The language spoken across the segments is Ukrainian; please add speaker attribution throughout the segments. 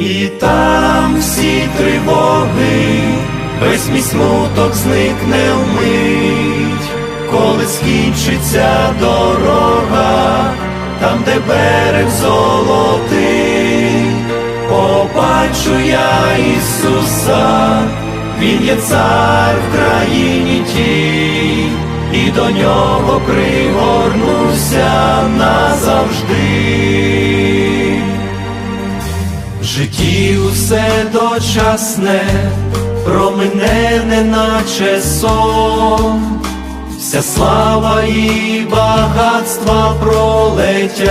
Speaker 1: і там всі тривоги, весь мій смуток зникне вмить, коли скінчиться дорога, там, де берег золотий, побачу я Ісуса, Він є цар в країні тій і до нього пригорнуся назавжди. Дочасне, про мене неначе сон, вся слава і багатства пролетять,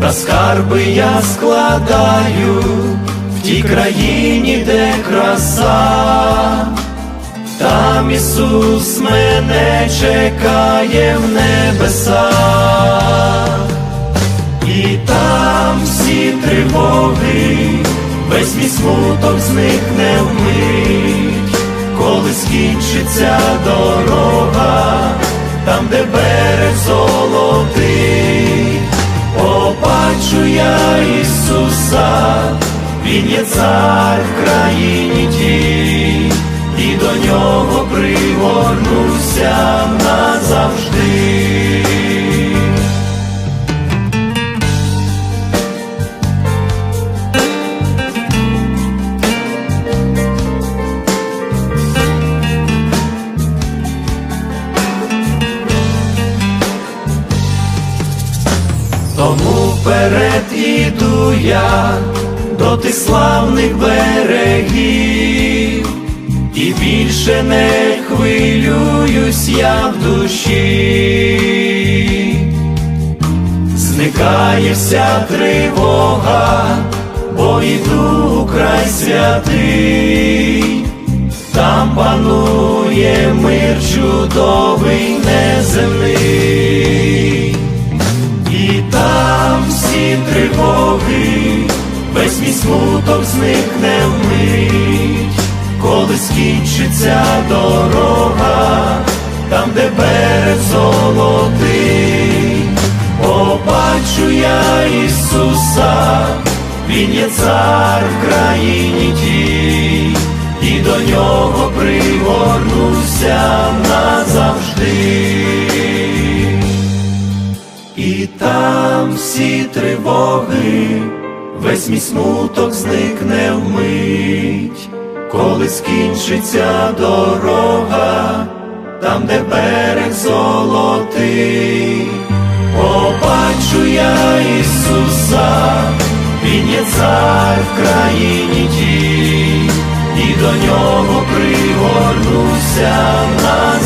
Speaker 1: та скарби я складаю в тій країні, де краса. Там Ісус мене чекає в небесах, тривоги, весь мій смуток зникне вмить, коли скінчиться дорога, там, де берег золотий, побачу я Ісуса, Він є цар в країні Тому вперед іду я до тих славних берегів. І більше не хвилююсь я в душі, зникає вся тривога, бо йду у край святий, там панує мир чудовий неземний, там всі тривоги, весь мій смуток зникне вмить. Коли скінчиться дорога, там, де берег золотий, побачу я Ісуса, Він є цар в країні тій, і до нього пригорнуся тривоги, весь мій смуток зникне вмить коли скінчиться дорога, там, де берег золотий, побачу я Ісуса, Він є цар в країні тій, і до нього пригорнуся на